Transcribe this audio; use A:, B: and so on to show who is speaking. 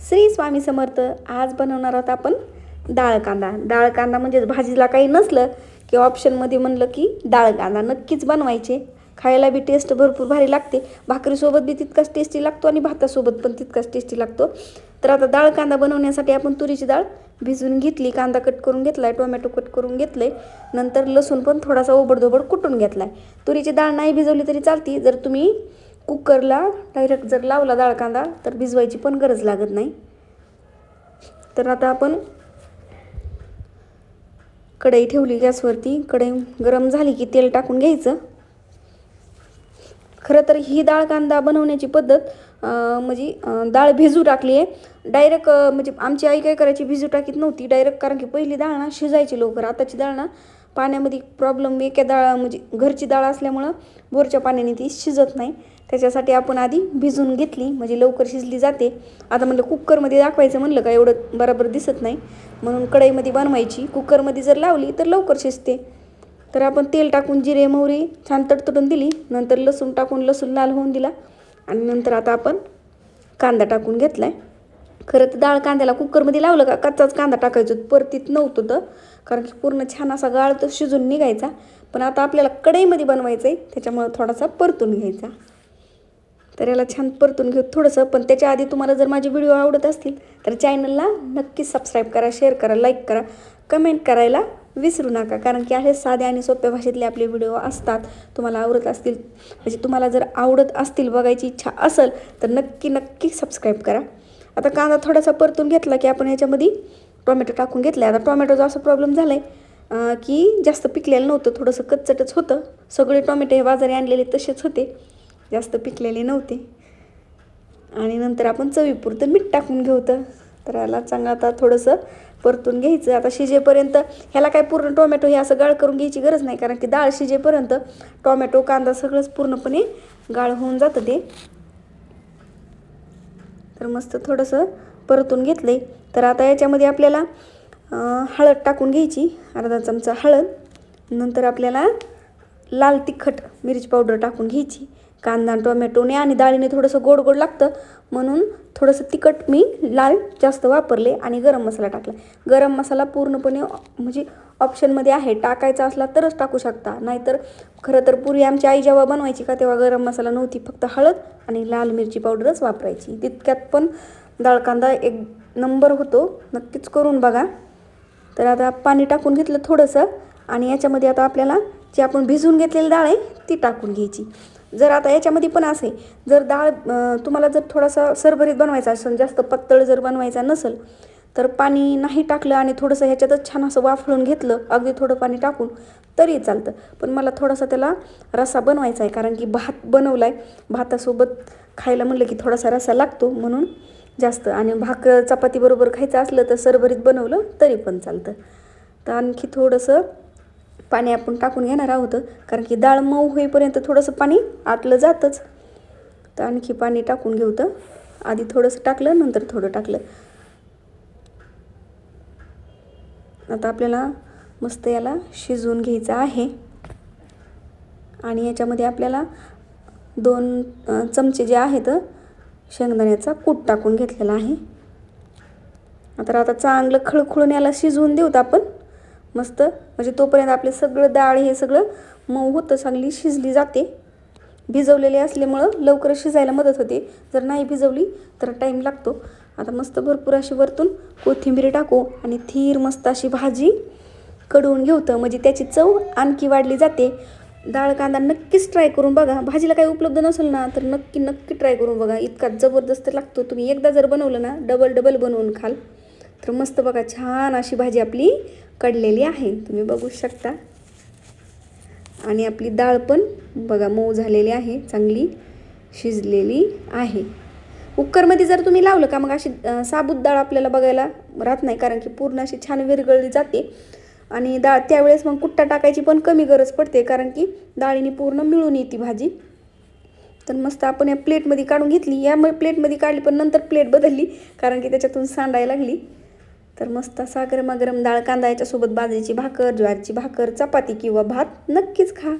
A: श्री स्वामी समर्थ आज बनवणार आहोत आपण डाळ कांदा. डाळ कांदा म्हणजेच भाजीला काही नसलं की ऑप्शनमध्ये म्हणलं की डाळ कांदा नक्कीच बनवायचे. खायला बी टेस्ट भरपूर भारी लागते. भाकरीसोबत बी तितकाच टेस्टी लागतो आणि भातासोबत पण तितकाच टेस्टी लागतो. तर आता डाळ कांदा बनवण्यासाठी आपण तुरीची डाळ भिजवून घेतली कांदा कट करून घेतला आहे टोमॅटो कट करून घेतलं आहे नंतर लसूण पण थोडासा ओबडधोबड कुटून घेतला आहे तुरीची डाळ नाही भिजवली तरी चालती. जर तुम्ही कुकरला डायरेक्ट जर लावला डाळ कांदा तर भिजवायची पण गरज लागत नाही. तर आता आपण कढई ठेवली गॅसवरती. कढई गरम झाली की तेल टाकून घ्यायचं. खरं तर ही डाळ कांदा बनवण्याची पद्धत म्हणजे डाळ भिजू टाकली आहे. डायरेक्ट म्हणजे आमची आई काय करायची भिजू टाकीत नव्हती. डायरेक्ट कारण की पहिली डाळ ना शिजायची लवकर. आताची डाळ ना पाण्यामध्ये प्रॉब्लेम एका डाळ म्हणजे घरची डाळ असल्यामुळं बोरच्या पाण्याने ती शिजत नाही. त्याच्यासाठी आपण आधी भिजून घेतली म्हणजे लवकर शिजली जाते. आता म्हणलं कुकरमध्ये दाखवायचं म्हणलं का एवढं बरोबर दिसत नाही. म्हणून कढईमध्ये बनवायची. कुकरमध्ये जर लावली तर लवकर शिजते. तर आपण तेल टाकून जिरे मोहरी छान तडतडून दिली. नंतर लसूण टाकून लसूण लाल होऊन दिला. आणि नंतर आता आपण कांदा टाकून घेतला आहे खरं तर डाळ कांद्याला कुकरमध्ये लावलं का कच्चाच कांदा टाकायचो. परतीत नव्हतं तर. कारण की पूर्ण छान असा गाळ तो शिजून निघायचा. पण आता आपल्याला कढईमध्ये बनवायचं आहे त्याच्यामुळं थोडासा परतून घ्यायचा. तर याला छान परतून घेऊ थोडंसं. पण त्याच्या आधी तुम्हाला जर माझे व्हिडिओ आवडत असतील तर चॅनलला नक्की सबस्क्राईब करा शेअर करा लाईक करा. कमेंट करायला विसरू नका. कारण की असे साध्या आणि सोप्या भाषेतले आपले व्हिडिओ असतात. तुम्हाला आवडत असतील म्हणजे तुम्हाला जर आवडत असतील बघायची इच्छा असेल तर नक्की नक्की सबस्क्राईब करा. आता कांदा थोडासा परतून घेतला की आपण याच्यामध्ये टोमॅटो टाकून घेतला आता टोमॅटोचा असा प्रॉब्लेम झाला आहे की जास्त पिकलेलं नव्हतं थोडंसं कच्चटच होतं. सगळे टोमॅटो हे बाजारी आणलेले तसेच होते जास्त पिकलेले नव्हते. आणि नंतर आपण चवीपुरतं मीठ टाकून घेऊतं तर याला चांगलं आता थोडंसं परतून घ्यायचं. आता शिजेपर्यंत ह्याला काय पूर्ण टोमॅटो हे असं गाळ करून घ्यायची गरज नाही कारण की डाळ शिजेपर्यंत टोमॅटो कांदा सगळंच पूर्णपणे गाळ होऊन जातं ते. तर मस्त थोडंसं परतून घेतलं आहे तर आता याच्यामध्ये आपल्याला हळद टाकून घ्यायची अर्धा चमचा हळद. नंतर आपल्याला लाल तिखट मिरची पावडर टाकून घ्यायची. कांदा टोमॅटोने आणि डाळीने थोडंसं गोड गोड लागतं. म्हणून थोडंसं तिखट मी लाल जास्त वापरले आणि गरम मसाला टाकला. गरम मसाला पूर्णपणे म्हणजे ऑप्शनमध्ये आहे. टाकायचा असला तरच टाकू शकता. नाहीतर खरं तर पूर्वी आमची आई जेव्हा बनवायची का तेव्हा गरम मसाला नव्हती. फक्त हळद आणि लाल मिरची पावडरच वापरायची. तितक्यात पण डाळ कांदा एक नंबर होतो. नक्कीच करून बघा. तर आता पाणी टाकून घेतलं थोडंसं आणि याच्यामध्ये आता आपल्याला जी आपण भिजवून घेतलेली डाळ आहे ती टाकून घ्यायची. जर आता याच्यामध्ये पण असे जर डाळ तुम्हाला जर थोडासा सरभरीत बनवायचा असेल जास्त पातळ जर बनवायचा नसेल तर पाणी नाही टाकलं आणि थोडंसं ह्याच्यातच छान असं वाफळून घेतलं अगदी थोडं पाणी टाकून तरी चालतं. पण मला थोडासा त्याला रसा बनवायचा आहे कारण की भात बनवला आहे भातासोबत खायला म्हणलं की थोडासा रसा लागतो म्हणून जास्त. आणि भाकर चपातीबरोबर खायचं असलं तर सरभरीत बनवलं तरी पण चालतं. तर आणखी थोडंसं पाणी आपण टाकून घेणार आहोत. कारण की डाळ मऊ होईपर्यंत थोडंसं पाणी आटलं जातंच. तर आणखी पाणी टाकून घेऊ तर. आधी थोडंसं टाकलं नंतर थोडं टाकलं. आता आपल्याला मस्त याला शिजवून घ्यायचं आहे. आणि याच्यामध्ये आपल्याला दोन चमचे जे आहेत शेंगदाण्याचा कूट टाकून घेतलेला आहे. आता आता चांगलं खळखळून याला शिजवून देऊत आपण. मस्त म्हणजे तोपर्यंत आपले सगळं डाळ हे सगळं मऊ होतं चांगली शिजली जाते. भिजवलेले असल्यामुळं लवकर शिजायला मदत होते. जर नाही भिजवली तर टाईम लागतो. आता मस्त भरपूर अशी वरतून कोथिंबीर टाकू आणि थीर मस्त अशी भाजी कडवून घेवतं म्हणजे त्याची चव आणखी वाढली जाते. डाळ कांदा नक्कीच ट्राय करून बघा. भाजीला काही उपलब्ध नसेल ना तर नक्की नक्की ट्राय करून बघा. इतका जबरदस्त लागतो. तुम्ही एकदा जर बनवलं ना डबल डबल बनवून खाल. तर मस्त बघा छान अशी भाजी आपली कडलेली आहे. तुम्ही बघू शकता. आणि आपली डाळ पण बघा मऊ झालेली आहे चांगली शिजलेली आहे. कुकरमध्ये जर तुम्ही लावलं का मग अशी साबूत डाळ आपल्याला बघायला राहत नाही कारण की पूर्ण अशी छान विरघळली जाते. आणि डाळ त्यावेळेस मग कुट्टा टाकायची पण कमी गरज पडते कारण की डाळीने पूर्ण मिळून येते भाजी. तर मस्त आपण या प्लेटमध्ये काढून घेतली. यामुळे प्लेटमध्ये काढली पण नंतर प्लेट बदलली कारण की त्याच्यातून सांडायला लागली. तर मस्त असा गरमागरम डाळ कांदा याच्यासोबत बाजरीची भाकर ज्वारीची भाकर चपाती किंवा भात नक्कीच खा.